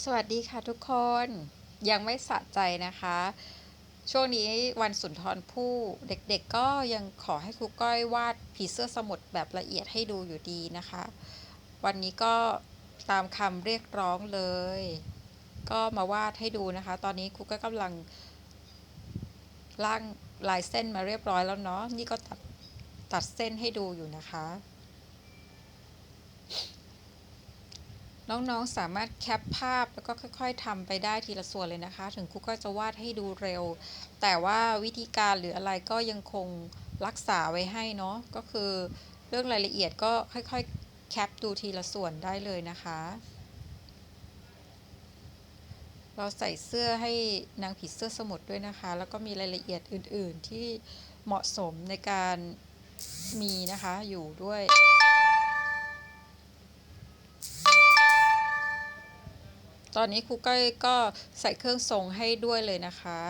สวัสดีค่ะทุกคนยังไม่สะใจนะคะ ช่วงนี้วันสุนทรภู่เด็กๆก็ยังขอให้ครูก้อยวาดผีเสื้อสมุทรแบบละเอียดให้ดูอยู่ดีนะคะ วันนี้ก็ตามคำเรียกร้องเลย ก็มาวาดให้ดูนะคะ ตอนนี้ครูก็กำลังร่างลายเส้นมาเรียบร้อยแล้วเนาะนี่ก็ตัดตัดเส้นให้ดูอยู่นะคะ น้องๆสามารถแคปภาพแล้วก็ค่อยๆทำไปได้ทีละส่วนเลยนะคะ ถึงครูก็จะวาดให้ดูเร็ว แต่ว่าวิธีการหรืออะไรก็ยังคงรักษาไว้ให้เนาะก็คือเรื่องรายละเอียดก็ค่อยๆแคปดูทีละส่วนได้เลยนะคะ เราใส่เสื้อให้นางผีเสื้อสมุทรด้วยนะคะ แล้วก็มีรายละเอียดอื่นๆที่เหมาะสมในการมีนะคะอยู่ด้วย ตอนนี้ครูก้อยก็ใส่เครื่องทรงให้ด้วยเลยนะคะ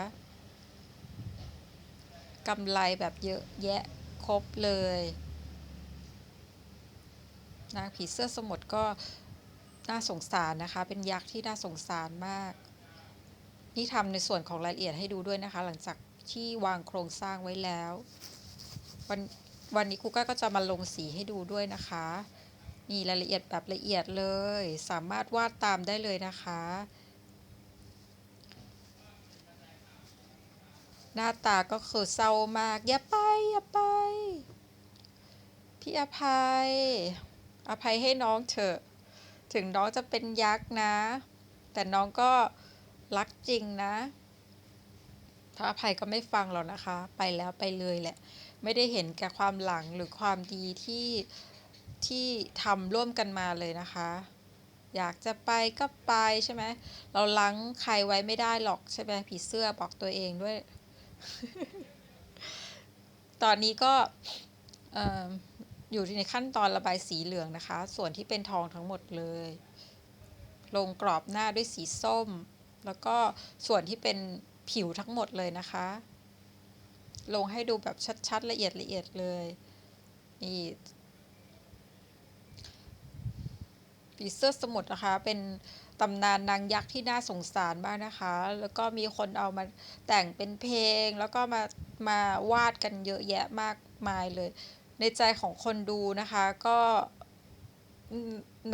กำไรแบบเยอะแยะครบเลยนางผีเสื้อสมุทรก็น่าสงสารนะคะ เป็นยักษ์ที่น่าสงสารมาก นี่ทำในส่วนของรายละเอียดให้ดูด้วยนะคะ หลังจากที่วางโครงสร้างไว้แล้ว วันวันนี้ครูก้อยก็จะมาลงสีให้ดูด้วยนะคะ นี่รายละเอียดแบบละเอียดเลย สามารถวาดตามได้เลยนะคะ หน้าตาก็คือเศร้ามาก อย่าไป อย่าไป พี่อภัย อภัยให้น้องเถอะ ถึงน้องจะเป็นยักษ์นะ แต่น้องก็รักจริงนะ ถ้าอภัยก็ไม่ฟังหรอกนะคะ ไปแล้วไปเลยแหละ ไม่ได้เห็นแก่ความหลังหรือความดีที่ ที่ทำร่วมกันมาเลยนะคะ อยากจะไปก็ไปใช่ไหมเราลังใครไว้ไม่ได้หรอกใช่ไหมผีเสื้อบอกตัวเองด้วย ตอนนี้ก็อยู่ในขั้นตอนระบายสีเหลืองนะคะ ส่วนที่เป็นทองทั้งหมดเลย ลงกรอบหน้าด้วยสีส้ม แล้วก็ส่วนที่เป็นผิวทั้งหมดเลยนะคะ ลงให้ดูแบบชัดๆละเอียดละเอียดเลยนี่ีเสื้อสมุทรนะคะ เป็นตำนานนางยักษ์ที่น่าสงสารมากนะคะ แล้วก็มีคนเอามาแต่งเป็นเพลง แล้วก็มามาวาดกันเยอะแยะมากมายเลย ในใจของคนดูนะคะก็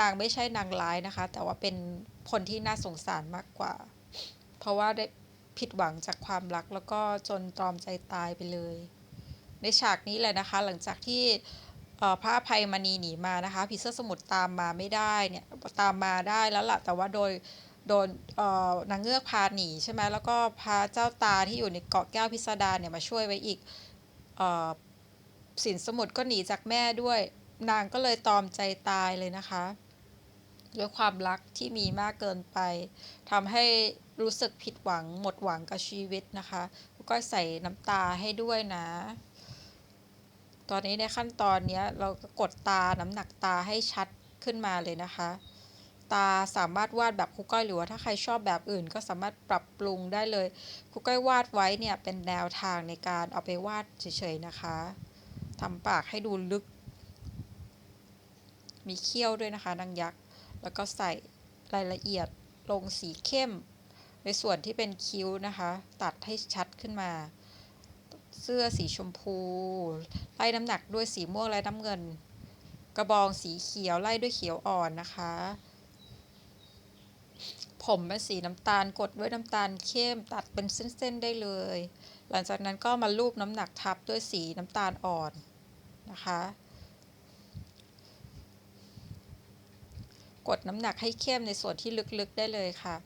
นางไม่ใช่นางร้ายนะคะ แต่ว่าเป็นคนที่น่าสงสารมากกว่า เพราะว่าได้ผิดหวังจากความรักแล้วก็จนตรอมใจตายไปเลย ในฉากนี้แหละนะคะ หลังจากที่ พระอภัยมณีหนีมานะคะผีเสื้อสมุทรตามมาไม่ได้เนี่ยตามมาได้แล้วล่ะแต่ว่าโดยโดนนางเงือกพาหนีใช่ไหมแล้วก็พาเจ้าตาที่อยู่ในเกาะแก้วพิสดารเนี่ยมาช่วยไว้อีกสินสมุทรก็หนีจากแม่ด้วย นางก็เลยตอมใจตายเลยนะคะด้วยความรักที่มีมากเกินไปทำให้รู้สึกผิดหวังหมดหวังกับชีวิตนะคะ ก็ใส่น้ำตาให้ด้วยนะ ตอนนี้ในขั้นตอนนี้เราก็กดตาน้ำหนักตาให้ชัดขึ้นมาเลยนะคะ ตาสามารถวาดแบบครูก้อยหรือว่าถ้าใครชอบแบบอื่น ก็สามารถปรับปรุงได้เลยครูก้อยวาดไว้เนี่ยเป็นแนวทางในการเอาไปวาดเฉยๆนะคะทำปากให้ดูลึก มีเขี้ยวด้วยนะคะนางยักษ์แล้วก็ใส่รายละเอียดลงสีเข้ม ในส่วนที่เป็นคิ้วนะคะ ตัดให้ชัดขึ้นมา สื้อสีชมพู ไล่น้ำหนักด้วยสีม่วงและน้ำเงิน กระบองสีเขียวไล่ด้วยเขียวอ่อนนะคะ ผมเป็นสีน้ำตาลกดด้วยน้ำตาลเข้มตัดเป็นเส้นๆได้เลย หลังจากนั้นก็มาลูบน้ำหนักทับด้วยสีน้ำตาลอ่อนนะคะ กดน้ำหนักให้เข้มในส่วนที่ลึกๆได้เลยค่ะ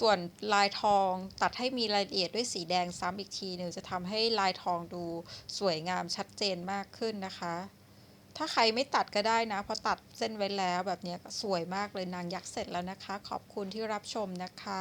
ส่วนลายทองตัดให้มีรายละเอียดด้วยสีแดงซ้ำอีกทีหนึ่งจะทำให้ลายทองดูสวยงามชัดเจนมากขึ้นนะคะ ถ้าใครไม่ตัดก็ได้นะพอตัดเส้นไว้แล้วแบบนี้สวยมากเลยนางยักษ์เสร็จแล้วนะคะ ขอบคุณที่รับชมนะคะ